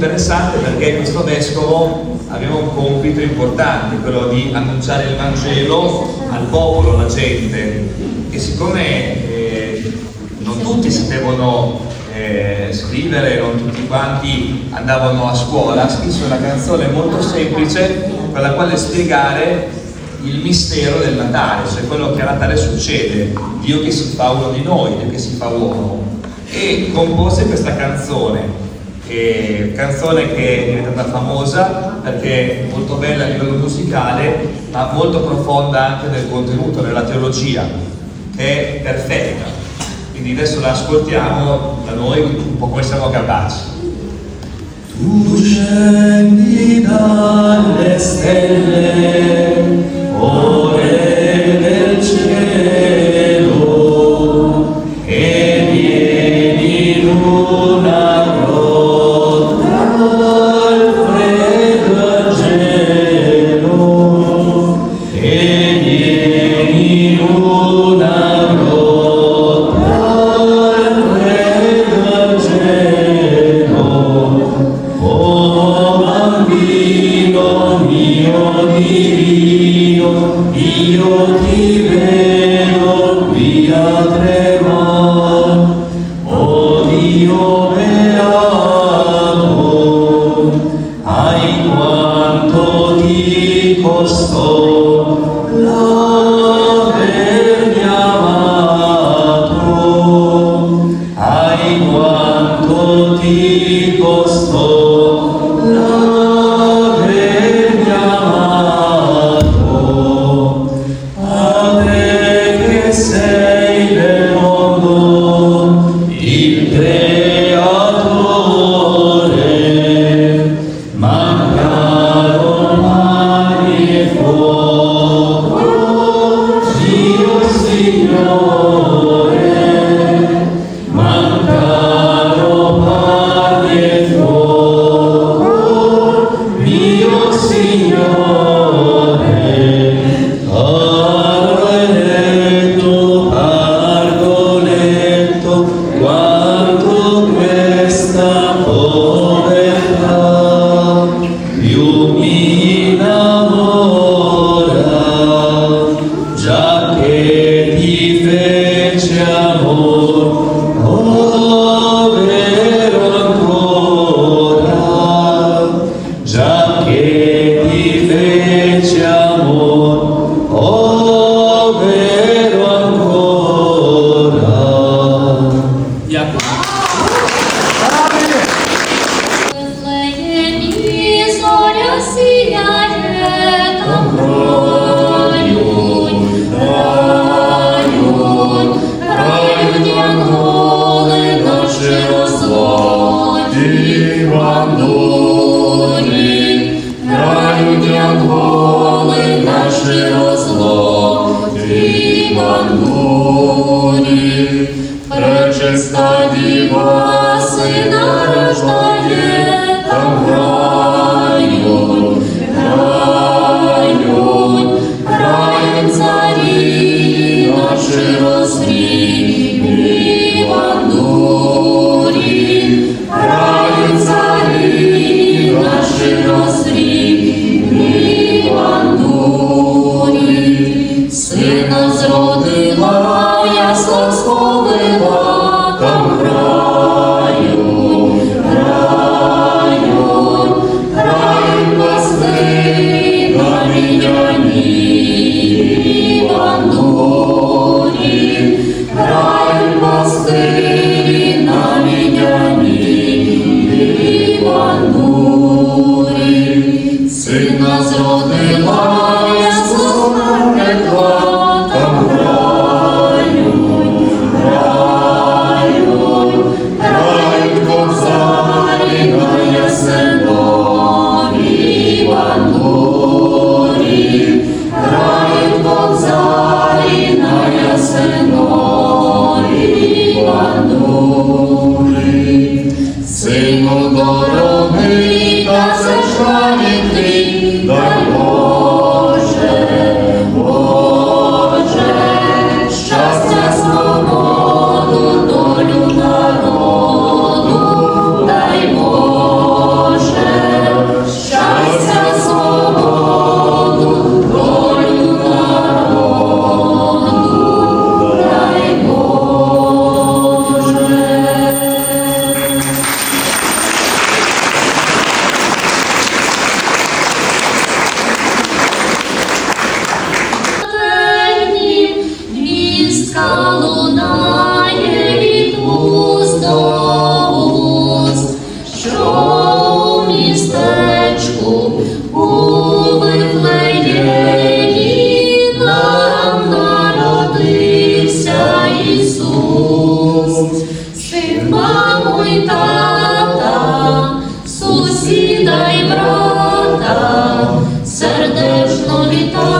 interessante perché questo vescovo aveva un compito importante, quello di annunciare il Vangelo al popolo, alla gente. E siccome eh, non tutti sapevano eh, scrivere, non tutti quanti andavano a scuola, scritto una canzone molto semplice per la quale spiegare il mistero del Natale, cioè quello che a Natale succede, Dio che si fa uno di noi, Dio che si fa uomo. E compose questa canzone, eh, canzone che è diventata famosa perché è molto bella a livello musicale, ma molto profonda anche nel contenuto, nella teologia, che è perfetta. Quindi adesso la ascoltiamo da noi un po' come siamo capaci. Tu scendi dalle stelle, ore del cielo, e vieni in apóstolo. йому дороги та завжди. victoria.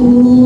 o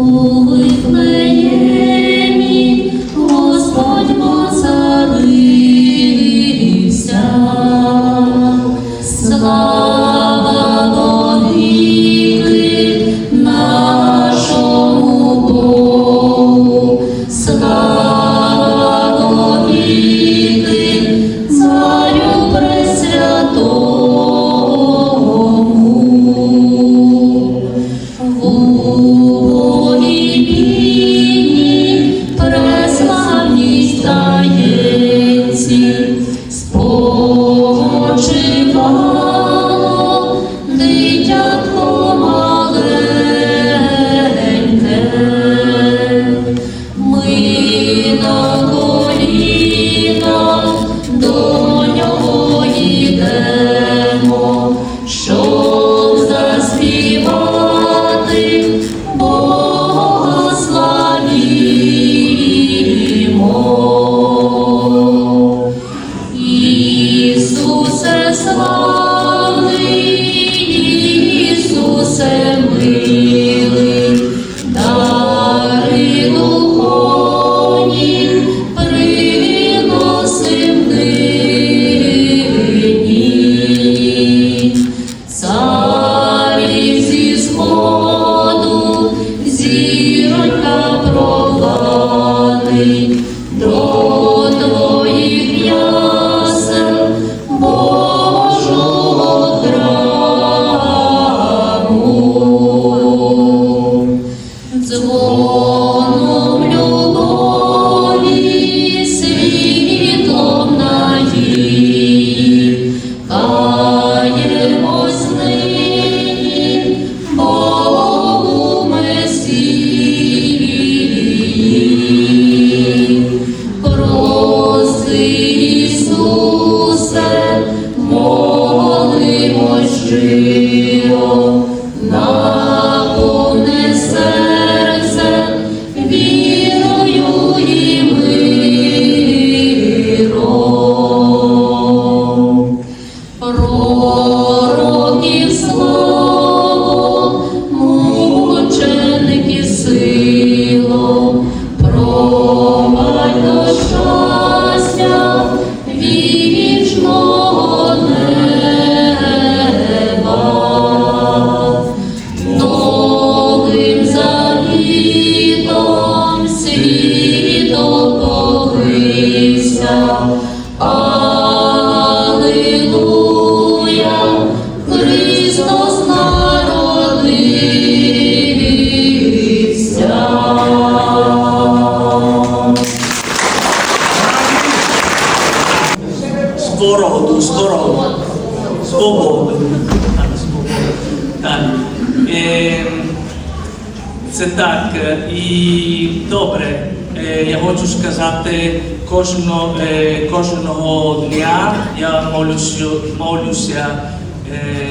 це так. е, І добре. Е, Я хочу сказати, кожного, е, кожного дня я молюся, молюся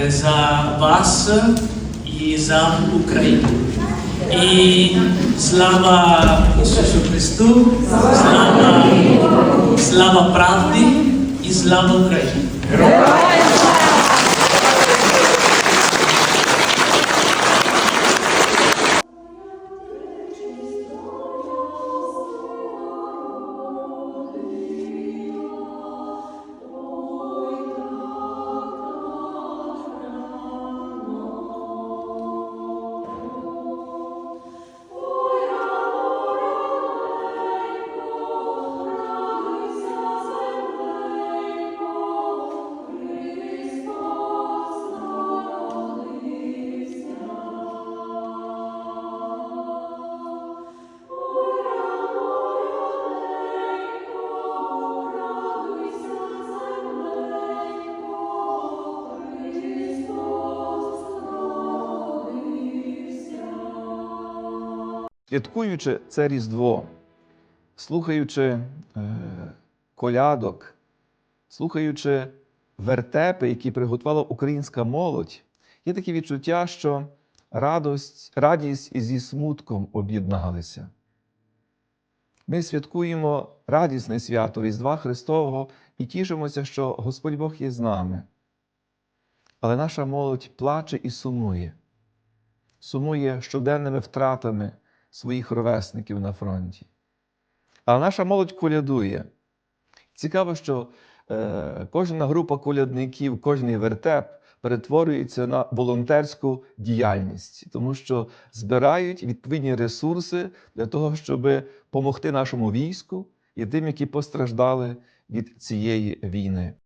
за вас і за Україну. І слава Ісусу Христу, слава, слава правді і слава Україні. Святкуючи це Різдво, слухаючи е, колядок, слухаючи вертепи, які приготувала українська молодь, є таке відчуття, що радость, радість зі смутком об'єдналися. Ми святкуємо радісне свято Різдва Христового і тішимося, що Господь Бог є з нами. Але наша молодь плаче і сумує, сумує щоденними втратами своїх ровесників на фронті. А наша молодь колядує. Цікаво, що е, кожна група колядників, кожний вертеп перетворюється на волонтерську діяльність, тому що збирають відповідні ресурси для того, щоб допомогти нашому війську і тим, які постраждали від цієї війни.